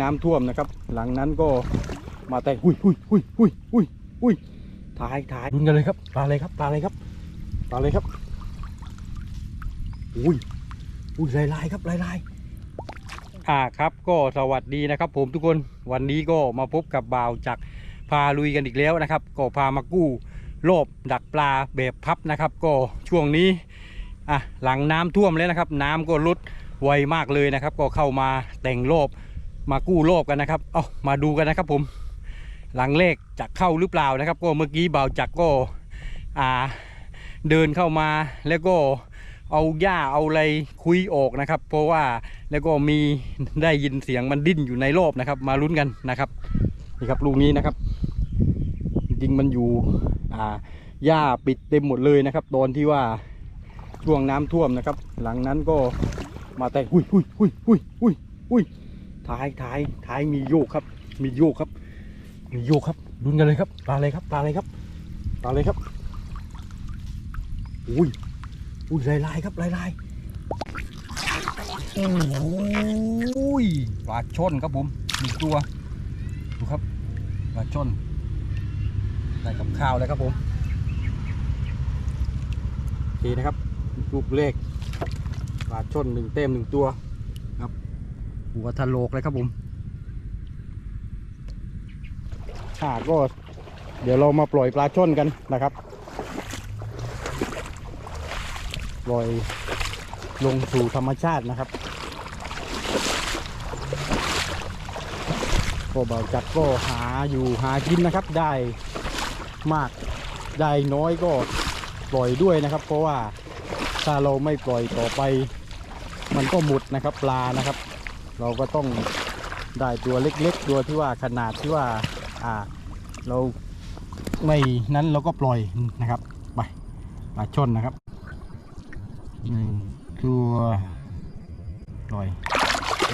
น้ำท่วมนะครับ หลังนั้นก็มาแต่หุยหุยหุยหุยหุยหุยถ่ายถ่ายดุนกันเลยครับปลาอะไรครับปลาอะไรครับปลาอะไรครับอุ้ยอุ้ยลายลายครับลายลายอ่าครับก็สวัสดีนะครับ ผมทุกคนวันนี้ก็มาพบกับบ่าวจากพาลุยกันอีกแล้วนะครับ ก็พามากู้โลบดักปลาแบบพับนะครับ ก็ช่วงนี้อะหลังน้ำท่วมแล้วนะครับ น้ำก็ลดไวมากเลยนะครับ ก็เข้ามาแต่งโลบ มากู้โลบกันนะครับ เอามาดูกันนะครับ ผม หลังเลขจะเข้าหรือเปล่านะครับ ก็เมื่อกี้เบ่าจักก็อ่าเดินเข้ามาแล้วก็เอาหญ้าเอาอะไรคุยออกนะครับ เพราะว่าแล้วก็มีได้ยินเสียงมันดิ้นอยู่ในรอบนะครับ มาลุ้นกันนะครับนี่ครับลูกนี้นะครับ จริงมันอยู่อ่าหญ้าปิดเต็มหมดเลยนะครับตอนที่ว่าช่วงน้ำท่วมนะครับ หลังนั้นก็มาแต่หุยหุยหุยหุยหุยหุย ท้ายท้ายท้ายมีโยกครับ มีโยกครับ มีโยกครับลุ้นกันเลยครับปลาอะไรครับปลาอะไรครับปลาอะไรครับอุ้ยอุ้ยลายลายครับลายลายโอ้ยปลาช่อนครับผมมีตัวดูครับปลาช่อนได้กับข้าวแล้วครับผมโอเคนะครับลูกเลขปลาช่อนหนึ่งเต็มหนึ่งตัว หัวทะโลกเลยครับผมอ่าก็เดี๋ยวเรามาปล่อยปลาช่อนกันนะครับ ปล่อยลงสู่ธรรมชาตินะครับก็เบาจัดก็หาอยู่หากินนะครับ ได้มากได้น้อยก็ปล่อยด้วยนะครับ เพราะว่าถ้าเราไม่ปล่อยต่อไป มันก็หมดนะครับปลานะครับ เราก็ต้องได้ตัวเล็กๆ ตัวที่ว่าขนาดที่ว่าอ่าเราไม่นั้นเราก็ปล่อยนะครับไปปลาช่อนนะครับหนึ่งตัวปล่อย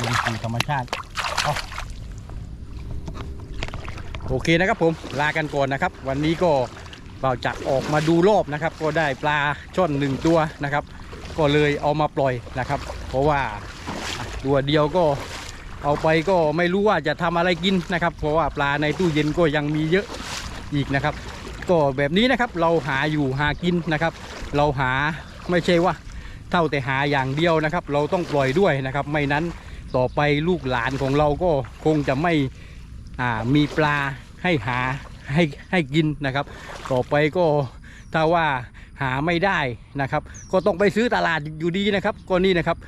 ลงสู่ธรรมชาติเอโอเคนะครับผมลากันก่อนนะครับ วันนี้ก็เป่าจักออกมาดูรอบนะครับ ก็ได้ปลาช่อนหนึ่งตัวนะครับ ก็เลยเอามาปล่อยนะครับ เพราะว่า ตัวเดียวก็เอาไปก็ไม่รู้ว่าจะทำอะไรกินนะครับ เพราะว่าปลาในตู้เย็นก็ยังมีเยอะอีกนะครับ ก็แบบนี้นะครับเราหาอยู่หากินนะครับ เราหาไม่ใช่ว่าเท่าแต่หาอย่างเดียวนะครับ เราต้องปล่อยด้วยนะครับ ไม่นั้นต่อไปลูกหลานของเราก็คงจะไม่มีปลาให้หาให้ให้กินนะครับ ต่อไปก็ถ้าว่า หาไม่ได้นะครับ ก็ต้องไปซื้อตลาดอยู่ดีนะครับก็นี่นะครับ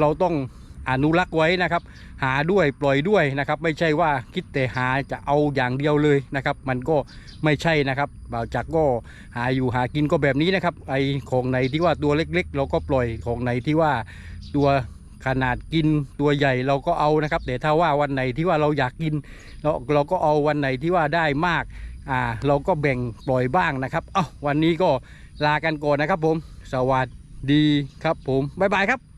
เราต้องอนุรักษ์ไว้นะครับ หาด้วยปล่อยด้วยนะครับ ไม่ใช่ว่าคิดแต่หาจะเอาอย่างเดียวเลยนะครับ มันก็ไม่ใช่นะครับบ่าวจักก็หาอยู่หากินก็แบบนี้นะครับ ไอของไหนที่ว่าตัวเล็ก ๆ เราก็ปล่อยของไหนที่ว่าตัวขนาดกินตัวใหญ่เราก็เอานะครับแต่ถ้าว่าวันไหนที่ว่าเราอยากกินเราเราก็เอาวันไหนที่ว่าได้มาก อ่าเราก็แบ่งปล่อยบ้างนะครับ เอ้าวันนี้ก็ลากันก่อนนะครับผม สวัสดีครับผม บ๊ายบายครับ